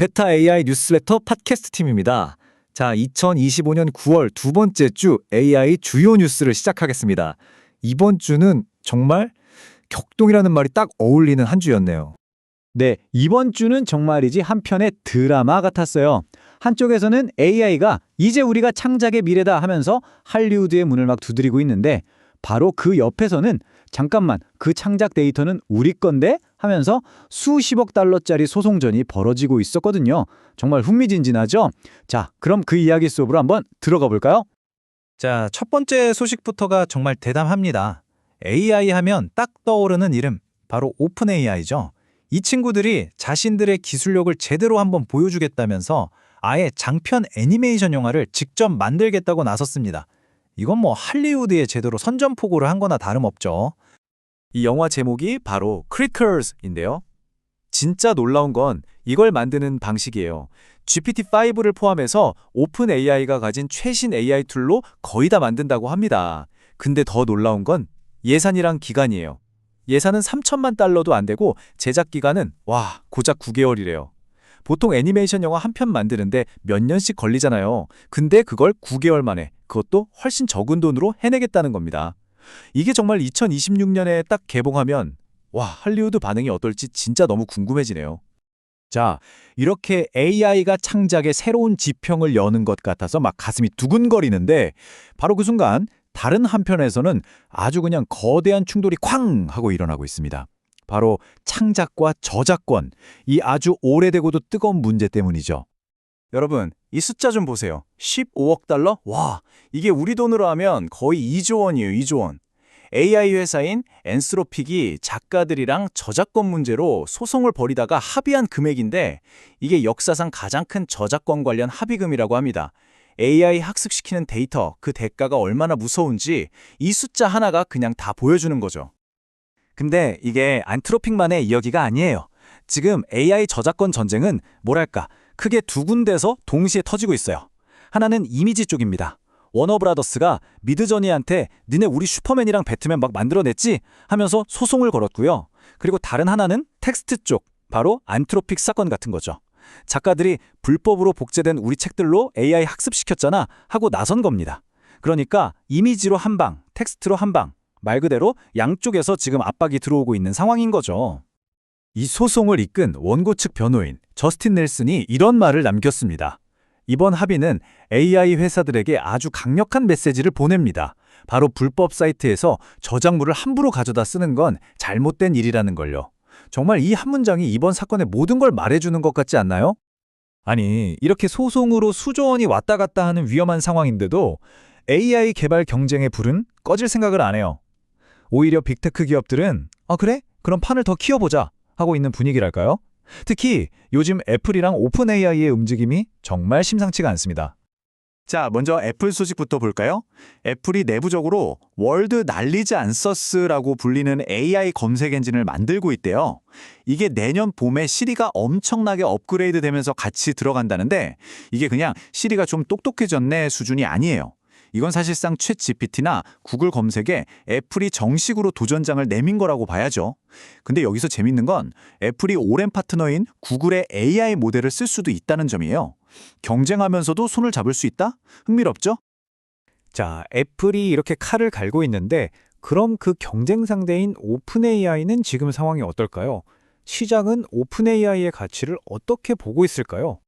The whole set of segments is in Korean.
베타 AI 뉴스레터 팟캐스트 팀입니다. 자, 2025년 9월 두 번째 주 AI 주요 뉴스를 시작하겠습니다. 이번 주는 정말 격동이라는 말이 딱 어울리는 한 주였네요. 네, 이번 주는 정말이지 한편의 드라마 같았어요. 한쪽에서는 AI가 이제 우리가 창작의 미래다 하면서 할리우드의 문을 막 두드리고 있는데 바로 그 옆에서는 잠깐만 그 창작 데이터는 우리 건데 하면서 수십억 달러짜리 소송전이 벌어지고 있었거든요. 정말 흥미진진하죠? 자, 그럼 그 이야기 속으로 한번 들어가 볼까요? 자, 첫 번째 소식부터가 정말 대담합니다. AI 하면 딱 떠오르는 이름, 바로 오픈 AI죠. 이 친구들이 자신들의 기술력을 제대로 한번 보여주겠다면서 아예 장편 애니메이션 영화를 직접 만들겠다고 나섰습니다. 이건 뭐 할리우드에 제대로 선전포고를 한 거나 다름없죠. 이 영화 제목이 바로 Crickers인데요. 진짜 놀라운 건 이걸 만드는 방식이에요. GPT-5를 포함해서 오픈 AI가 가진 최신 AI 툴로 거의 다 만든다고 합니다. 근데 더 놀라운 건 예산이랑 기간이에요. 예산은 3천만 달러도 안 되고 제작 기간은 와 고작 9개월이래요. 보통 애니메이션 영화 한 편 만드는데 몇 년씩 걸리잖아요. 근데 그걸 9개월 만에 그것도 훨씬 적은 돈으로 해내겠다는 겁니다. 이게 정말 2026년에 딱 개봉하면 와 할리우드 반응이 어떨지 진짜 너무 궁금해지네요. 자, 이렇게 AI가 창작의 새로운 지평을 여는 것 같아서 막 가슴이 두근거리는데 바로 그 순간 다른 한편에서는 아주 그냥 거대한 충돌이 쾅 하고 일어나고 있습니다. 바로 창작과 저작권, 이 아주 오래되고도 뜨거운 문제 때문이죠. 여러분, 이 숫자 좀 보세요. 15억 달러? 와, 이게 우리 돈으로 하면 거의 2조 원이에요, 2조 원. AI 회사인 엔스로픽이 작가들이랑 저작권 문제로 소송을 벌이다가 합의한 금액인데 이게 역사상 가장 큰 저작권 관련 합의금이라고 합니다. AI 학습시키는 데이터, 그 대가가 얼마나 무서운지 이 숫자 하나가 그냥 다 보여주는 거죠. 근데 이게 안트로픽만의 이야기가 아니에요. 지금 AI 저작권 전쟁은 뭐랄까 크게 두 군데서 동시에 터지고 있어요. 하나는 이미지 쪽입니다. 워너브라더스가 미드저니한테 니네 우리 슈퍼맨이랑 배트맨 막 만들어냈지? 하면서 소송을 걸었고요. 그리고 다른 하나는 텍스트 쪽, 바로 안트로픽 사건 같은 거죠. 작가들이 불법으로 복제된 우리 책들로 AI 학습시켰잖아 하고 나선 겁니다. 그러니까 이미지로 한 방, 텍스트로 한 방, 말 그대로 양쪽에서 지금 압박이 들어오고 있는 상황인 거죠. 이 소송을 이끈 원고 측 변호인 저스틴 넬슨이 이런 말을 남겼습니다. 이번 합의는 AI 회사들에게 아주 강력한 메시지를 보냅니다. 바로 불법 사이트에서 저작물을 함부로 가져다 쓰는 건 잘못된 일이라는 걸요. 정말 이 한 문장이 이번 사건의 모든 걸 말해주는 것 같지 않나요? 아니, 이렇게 소송으로 수조 원이 왔다 갔다 하는 위험한 상황인데도 AI 개발 경쟁의 불은 꺼질 생각을 안 해요. 오히려 빅테크 기업들은 아 그래? 그럼 판을 더 키워보자 하고 있는 분위기랄까요? 특히 요즘 애플이랑 오픈 AI의 움직임이 정말 심상치가 않습니다. 자, 먼저 애플 소식부터 볼까요? 애플이 내부적으로 월드 난리지 안서스라고 불리는 AI 검색 엔진을 만들고 있대요. 이게 내년 봄에 시리가 엄청나게 업그레이드 되면서 같이 들어간다는데 이게 그냥 시리가 좀 똑똑해졌네 수준이 아니에요. 이건 사실상 챗 GPT나 구글 검색에 애플이 정식으로 도전장을 내민 거라고 봐야죠. 근데 여기서 재밌는 건 애플이 오랜 파트너인 구글의 AI 모델을 쓸 수도 있다는 점이에요. 경쟁하면서도 손을 잡을 수 있다? 흥미롭죠? 자, 애플이 이렇게 칼을 갈고 있는데 그럼 그 경쟁 상대인 오픈 AI는 지금 상황이 어떨까요? 시장은 오픈 AI의 가치를 어떻게 보고 있을까요?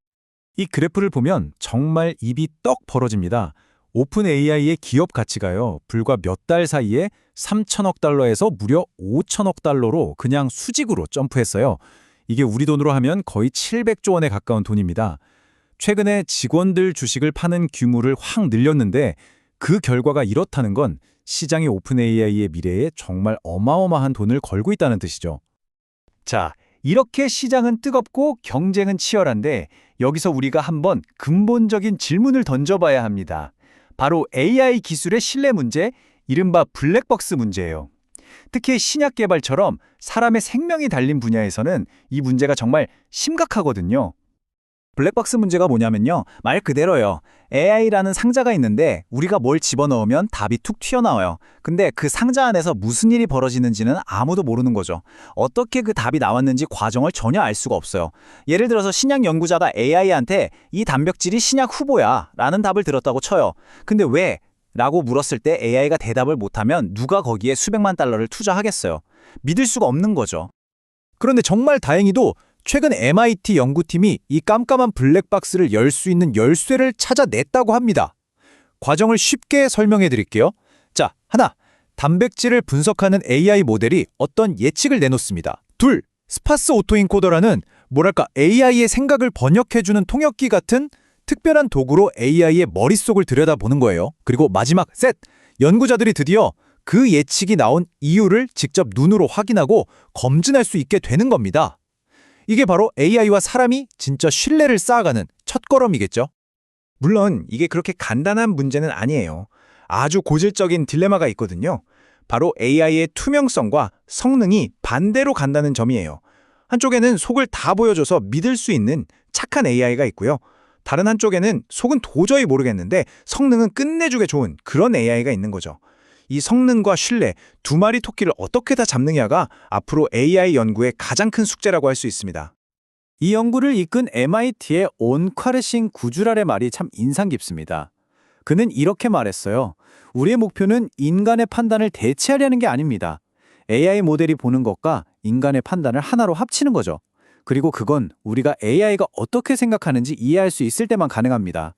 이 그래프를 보면 정말 입이 떡 벌어집니다. 오픈 AI의 기업 가치가요, 불과 몇 달 사이에 3천억 달러에서 무려 5천억 달러로 그냥 수직으로 점프했어요. 이게 우리 돈으로 하면 거의 700조 원에 가까운 돈입니다. 최근에 직원들 주식을 파는 규모를 확 늘렸는데 그 결과가 이렇다는 건 시장이 오픈 AI의 미래에 정말 어마어마한 돈을 걸고 있다는 뜻이죠. 자, 이렇게 시장은 뜨겁고 경쟁은 치열한데 여기서 우리가 한번 근본적인 질문을 던져봐야 합니다. 바로 AI 기술의 신뢰 문제, 이른바 블랙박스 문제예요. 특히 신약 개발처럼 사람의 생명이 달린 분야에서는 이 문제가 정말 심각하거든요. 블랙박스 문제가 뭐냐면요. 말 그대로요. AI라는 상자가 있는데 우리가 뭘 집어넣으면 답이 툭 튀어나와요. 근데 그 상자 안에서 무슨 일이 벌어지는지는 아무도 모르는 거죠. 어떻게 그 답이 나왔는지 과정을 전혀 알 수가 없어요. 예를 들어서 신약 연구자가 AI한테 이 단백질이 신약 후보야 라는 답을 들었다고 쳐요. 근데 왜? 라고 물었을 때 AI가 대답을 못하면 누가 거기에 수백만 달러를 투자하겠어요. 믿을 수가 없는 거죠. 그런데 정말 다행히도 최근 MIT 연구팀이 이 깜깜한 블랙박스를 열 수 있는 열쇠를 찾아냈다고 합니다. 과정을 쉽게 설명해 드릴게요. 자, 하나. 단백질을 분석하는 AI 모델이 어떤 예측을 내놓습니다. 둘. 스파스 오토인코더라는 뭐랄까 AI의 생각을 번역해주는 통역기 같은 특별한 도구로 AI의 머릿속을 들여다보는 거예요. 그리고 마지막 셋. 연구자들이 드디어 그 예측이 나온 이유를 직접 눈으로 확인하고 검증할 수 있게 되는 겁니다. 이게 바로 AI와 사람이 진짜 신뢰를 쌓아가는 첫걸음이겠죠. 물론 이게 그렇게 간단한 문제는 아니에요. 아주 고질적인 딜레마가 있거든요. 바로 AI의 투명성과 성능이 반대로 간다는 점이에요. 한쪽에는 속을 다 보여줘서 믿을 수 있는 착한 AI가 있고요. 다른 한쪽에는 속은 도저히 모르겠는데 성능은 끝내주게 좋은 그런 AI가 있는 거죠. 이 성능과 신뢰 두 마리 토끼를 어떻게 다 잡느냐가 앞으로 AI 연구의 가장 큰 숙제라고 할 수 있습니다. 이 연구를 이끈 MIT의 온 콰르싱 구주랄의 말이 참 인상 깊습니다. 그는 이렇게 말했어요. 우리의 목표는 인간의 판단을 대체하려는 게 아닙니다. AI 모델이 보는 것과 인간의 판단을 하나로 합치는 거죠. 그리고 그건 우리가 AI가 어떻게 생각하는지 이해할 수 있을 때만 가능합니다.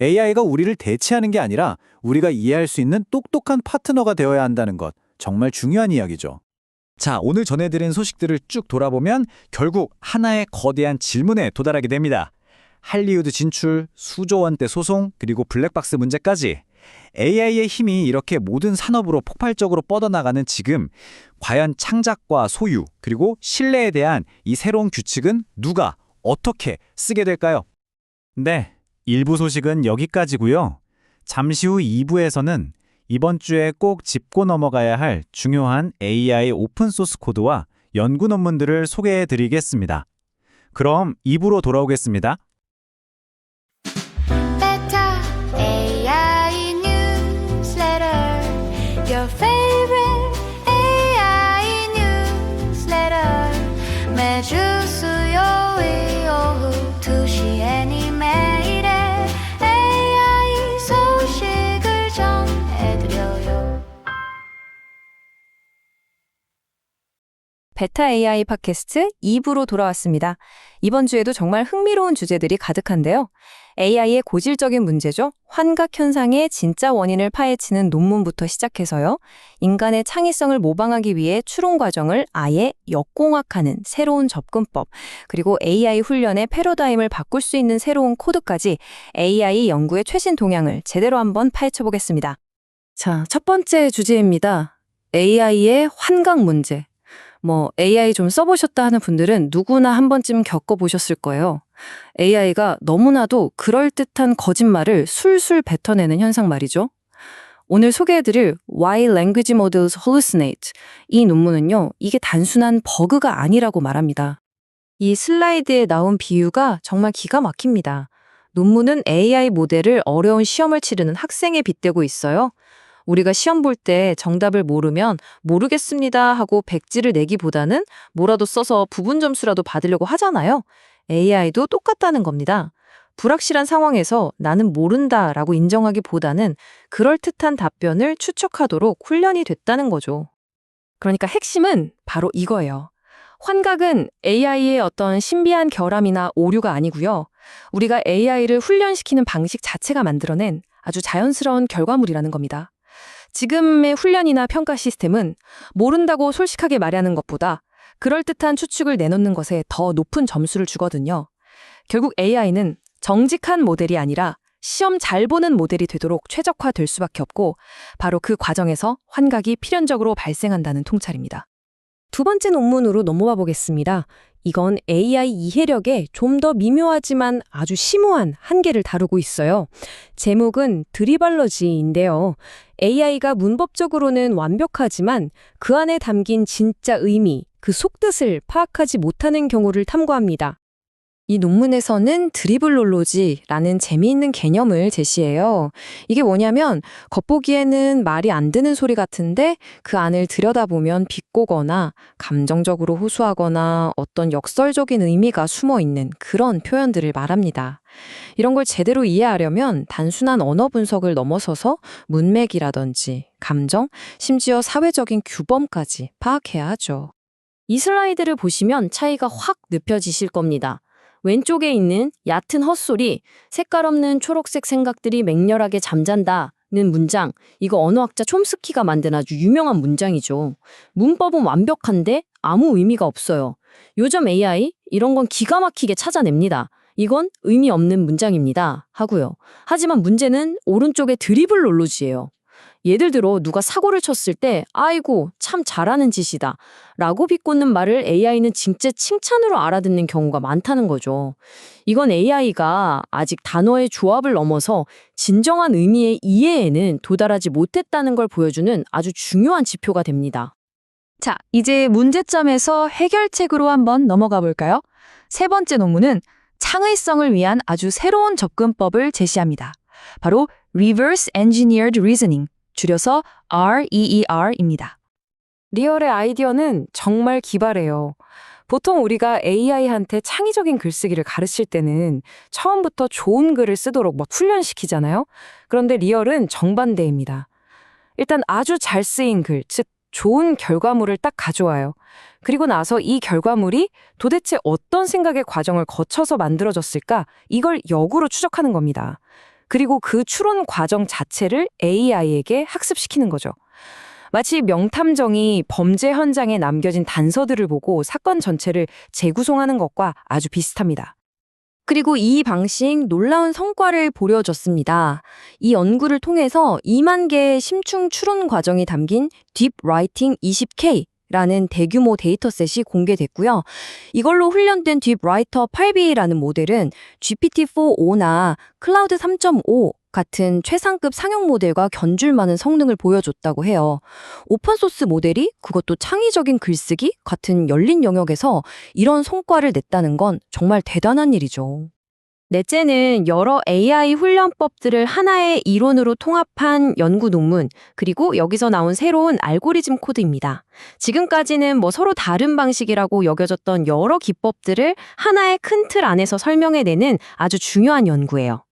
AI가 우리를 대체하는 게 아니라 우리가 이해할 수 있는 똑똑한 파트너가 되어야 한다는 것. 정말 중요한 이야기죠. 자, 오늘 전해드린 소식들을 쭉 돌아보면 결국 하나의 거대한 질문에 도달하게 됩니다. 할리우드 진출, 수조 원대 소송, 그리고 블랙박스 문제까지 AI의 힘이 이렇게 모든 산업으로 폭발적으로 뻗어나가는 지금 과연 창작과 소유, 그리고 신뢰에 대한 이 새로운 규칙은 누가 어떻게 쓰게 될까요? 네, 1부 소식은 여기까지고요. 잠시 후 2부에서는 이번 주에 꼭 짚고 넘어가야 할 중요한 AI 오픈소스 코드와 연구 논문들을 소개해 드리겠습니다. 그럼 2부로 돌아오겠습니다. 베타 AI 팟캐스트 2부로 돌아왔습니다. 이번 주에도 정말 흥미로운 주제들이 가득한데요. AI의 고질적인 문제죠. 환각 현상의 진짜 원인을 파헤치는 논문부터 시작해서요. 인간의 창의성을 모방하기 위해 추론 과정을 아예 역공학하는 새로운 접근법, 그리고 AI 훈련의 패러다임을 바꿀 수 있는 새로운 코드까지 AI 연구의 최신 동향을 제대로 한번 파헤쳐 보겠습니다. 자, 첫 번째 주제입니다. AI의 환각 문제. 뭐 AI 좀 써보셨다 하는 분들은 누구나 한 번쯤 겪어보셨을 거예요. AI가 너무나도 그럴듯한 거짓말을 술술 뱉어내는 현상 말이죠. 오늘 소개해드릴 Why Language Models Hallucinate 이 논문은요, 이게 단순한 버그가 아니라고 말합니다. 이 슬라이드에 나온 비유가 정말 기가 막힙니다. 논문은 AI 모델을 어려운 시험을 치르는 학생에 빗대고 있어요. 우리가 시험 볼 때 정답을 모르면 모르겠습니다 하고 백지를 내기보다는 뭐라도 써서 부분 점수라도 받으려고 하잖아요. AI도 똑같다는 겁니다. 불확실한 상황에서 나는 모른다 라고 인정하기보다는 그럴듯한 답변을 추측하도록 훈련이 됐다는 거죠. 그러니까 핵심은 바로 이거예요. 환각은 AI의 어떤 신비한 결함이나 오류가 아니고요. 우리가 AI를 훈련시키는 방식 자체가 만들어낸 아주 자연스러운 결과물이라는 겁니다. 지금의 훈련이나 평가 시스템은 모른다고 솔직하게 말하는 것보다 그럴듯한 추측을 내놓는 것에 더 높은 점수를 주거든요. 결국 AI는 정직한 모델이 아니라 시험 잘 보는 모델이 되도록 최적화될 수밖에 없고 바로 그 과정에서 환각이 필연적으로 발생한다는 통찰입니다. 두 번째 논문으로 넘어와 보겠습니다. 이건 AI 이해력의 좀더 미묘하지만 아주 심오한 한계를 다루고 있어요. 제목은 드리발러지인데요. AI가 문법적으로는 완벽하지만 그 안에 담긴 진짜 의미, 그 속뜻을 파악하지 못하는 경우를 탐구합니다. 이 논문에서는 드리블롤로지라는 재미있는 개념을 제시해요. 이게 뭐냐면 겉보기에는 말이 안 되는 소리 같은데 그 안을 들여다보면 비꼬거나 감정적으로 호소하거나 어떤 역설적인 의미가 숨어 있는 그런 표현들을 말합니다. 이런 걸 제대로 이해하려면 단순한 언어 분석을 넘어서서 문맥이라든지 감정, 심지어 사회적인 규범까지 파악해야 하죠. 이 슬라이드를 보시면 차이가 확 느껴지실 겁니다. 왼쪽에 있는 얕은 헛소리, 색깔 없는 초록색 생각들이 맹렬하게 잠잔다. 는 문장. 이거 언어학자 촘스키가 만든 아주 유명한 문장이죠. 문법은 완벽한데 아무 의미가 없어요. 요즘 AI 이런 건 기가 막히게 찾아냅니다. 이건 의미 없는 문장입니다. 하고요. 하지만 문제는 오른쪽에 드리블 롤로지예요. 예를 들어 누가 사고를 쳤을 때 아이고 참 잘하는 짓이다 라고 비꼬는 말을 AI는 진짜 칭찬으로 알아듣는 경우가 많다는 거죠. 이건 AI가 아직 단어의 조합을 넘어서 진정한 의미의 이해에는 도달하지 못했다는 걸 보여주는 아주 중요한 지표가 됩니다. 자, 이제 문제점에서 해결책으로 한번 넘어가 볼까요? 세 번째 논문은 창의성을 위한 아주 새로운 접근법을 제시합니다. 바로 Reverse Engineered Reasoning, 줄여서 REER입니다. 리얼의 아이디어는 정말 기발해요. 보통 우리가 AI한테 창의적인 글쓰기를 가르칠 때는 처음부터 좋은 글을 쓰도록 막 훈련시키잖아요. 그런데 리얼은 정반대입니다. 일단 아주 잘 쓰인 글, 즉 좋은 결과물을 딱 가져와요. 그리고 나서 이 결과물이 도대체 어떤 생각의 과정을 거쳐서 만들어졌을까? 이걸 역으로 추적하는 겁니다. 그리고 그 추론 과정 자체를 AI에게 학습시키는 거죠. 마치 명탐정이 범죄 현장에 남겨진 단서들을 보고 사건 전체를 재구성하는 것과 아주 비슷합니다. 그리고 이 방식 놀라운 성과를 보여줬습니다. 이 연구를 통해서 2만 개의 심층 추론 과정이 담긴 딥 라이팅 20K 라는 대규모 데이터셋이 공개됐고요. 이걸로 훈련된 딥 라이터 8B라는 모델은 GPT-4o나 클라우드 3.5 같은 최상급 상용 모델과 견줄 만한 성능을 보여줬다고 해요. 오픈소스 모델이 그것도 창의적인 글쓰기 같은 열린 영역에서 이런 성과를 냈다는 건 정말 대단한 일이죠. 넷째는 여러 AI 훈련법들을 하나의 이론으로 통합한 연구 논문, 그리고 여기서 나온 새로운 알고리즘 코드입니다. 지금까지는 뭐 서로 다른 방식이라고 여겨졌던 여러 기법들을 하나의 큰 틀 안에서 설명해내는 아주 중요한 연구예요.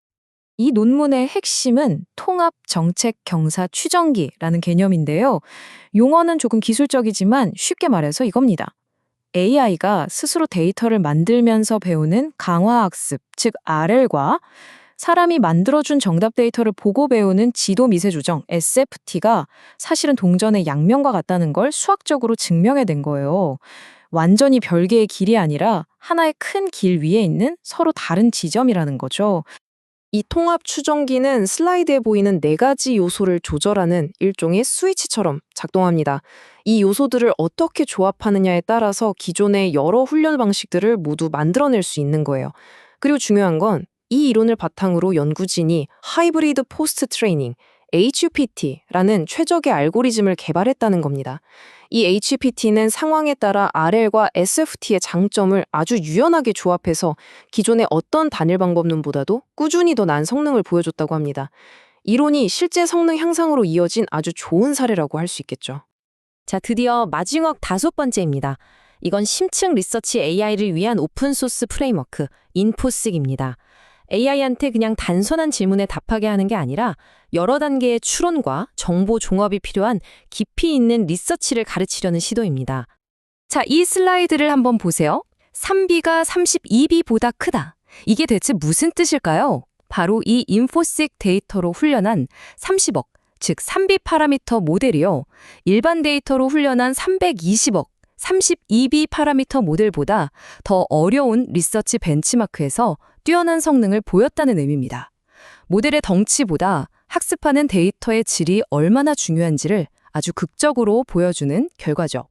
이 논문의 핵심은 통합 정책 경사 추정기라는 개념인데요. 용어는 조금 기술적이지만 쉽게 말해서 이겁니다. AI가 스스로 데이터를 만들면서 배우는 강화학습, 즉 RL과 사람이 만들어준 정답 데이터를 보고 배우는 지도 미세 조정, SFT가 사실은 동전의 양면과 같다는 걸 수학적으로 증명해낸 거예요. 완전히 별개의 길이 아니라 하나의 큰 길 위에 있는 서로 다른 지점이라는 거죠. 이 통합 추정기는 슬라이드에 보이는 네 가지 요소를 조절하는 일종의 스위치처럼 작동합니다. 이 요소들을 어떻게 조합하느냐에 따라서 기존의 여러 훈련 방식들을 모두 만들어낼 수 있는 거예요. 그리고 중요한 건 이 이론을 바탕으로 연구진이 하이브리드 포스트 트레이닝, HUPT라는 최적의 알고리즘을 개발했다는 겁니다. 이 HPT는 상황에 따라 RL과 SFT의 장점을 아주 유연하게 조합해서 기존의 어떤 단일 방법론보다도 꾸준히 더 난 성능을 보여줬다고 합니다. 이론이 실제 성능 향상으로 이어진 아주 좋은 사례라고 할 수 있겠죠. 자, 드디어 마지막 다섯 번째입니다. 이건 심층 리서치 AI를 위한 오픈소스 프레임워크, 인포식입니다. AI한테 그냥 단순한 질문에 답하게 하는 게 아니라 여러 단계의 추론과 정보 종합이 필요한 깊이 있는 리서치를 가르치려는 시도입니다. 자, 이 슬라이드를 한번 보세요. 3B가 32B보다 크다. 이게 대체 무슨 뜻일까요? 바로 이 인포식 데이터로 훈련한 30억, 즉 3B 파라미터 모델이요. 일반 데이터로 훈련한 320억, 32B 파라미터 모델보다 더 어려운 리서치 벤치마크에서 뛰어난 성능을 보였다는 의미입니다. 모델의 덩치보다 학습하는 데이터의 질이 얼마나 중요한지를 아주 극적으로 보여주는 결과죠.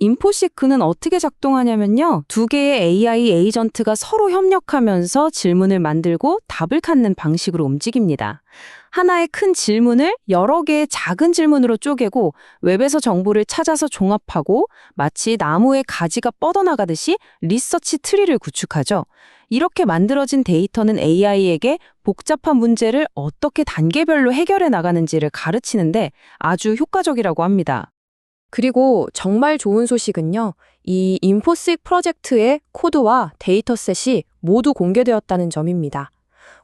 인포시크는 어떻게 작동하냐면요. 두 개의 AI 에이전트가 서로 협력하면서 질문을 만들고 답을 찾는 방식으로 움직입니다. 하나의 큰 질문을 여러 개의 작은 질문으로 쪼개고 웹에서 정보를 찾아서 종합하고 마치 나무의 가지가 뻗어나가듯이 리서치 트리를 구축하죠. 이렇게 만들어진 데이터는 AI에게 복잡한 문제를 어떻게 단계별로 해결해 나가는지를 가르치는데 아주 효과적이라고 합니다. 그리고 정말 좋은 소식은요. 이 인포식 프로젝트의 코드와 데이터셋이 모두 공개되었다는 점입니다.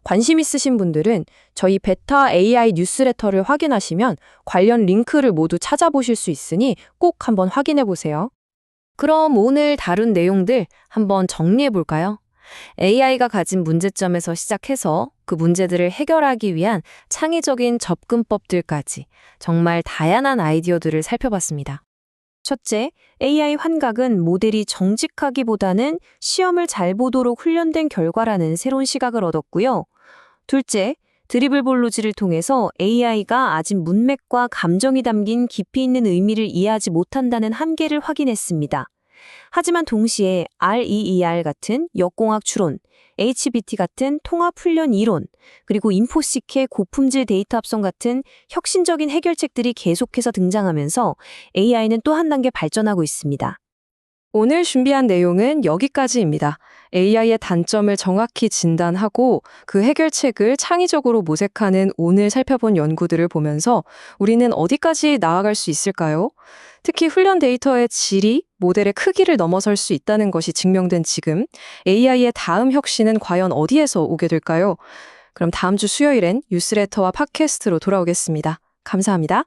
관심 있으신 분들은 저희 베타 AI 뉴스레터를 확인하시면 관련 링크를 모두 찾아보실 수 있으니 꼭 한번 확인해 보세요. 그럼 오늘 다룬 내용들 한번 정리해 볼까요? AI가 가진 문제점에서 시작해서 그 문제들을 해결하기 위한 창의적인 접근법들까지 정말 다양한 아이디어들을 살펴봤습니다. 첫째, AI 환각은 모델이 정직하기보다는 시험을 잘 보도록 훈련된 결과라는 새로운 시각을 얻었고요. 둘째, 드리블 볼로지를 통해서 AI가 아직 문맥과 감정이 담긴 깊이 있는 의미를 이해하지 못한다는 한계를 확인했습니다. 하지만 동시에 REER 같은 역공학 추론, HBT 같은 통합 훈련 이론, 그리고 인포시크의 고품질 데이터 합성 같은 혁신적인 해결책들이 계속해서 등장하면서 AI는 또 한 단계 발전하고 있습니다. 오늘 준비한 내용은 여기까지입니다. AI의 단점을 정확히 진단하고 그 해결책을 창의적으로 모색하는 오늘 살펴본 연구들을 보면서 우리는 어디까지 나아갈 수 있을까요? 특히 훈련 데이터의 질이 모델의 크기를 넘어설 수 있다는 것이 증명된 지금 AI의 다음 혁신은 과연 어디에서 오게 될까요? 그럼 다음 주 수요일엔 뉴스레터와 팟캐스트로 돌아오겠습니다. 감사합니다.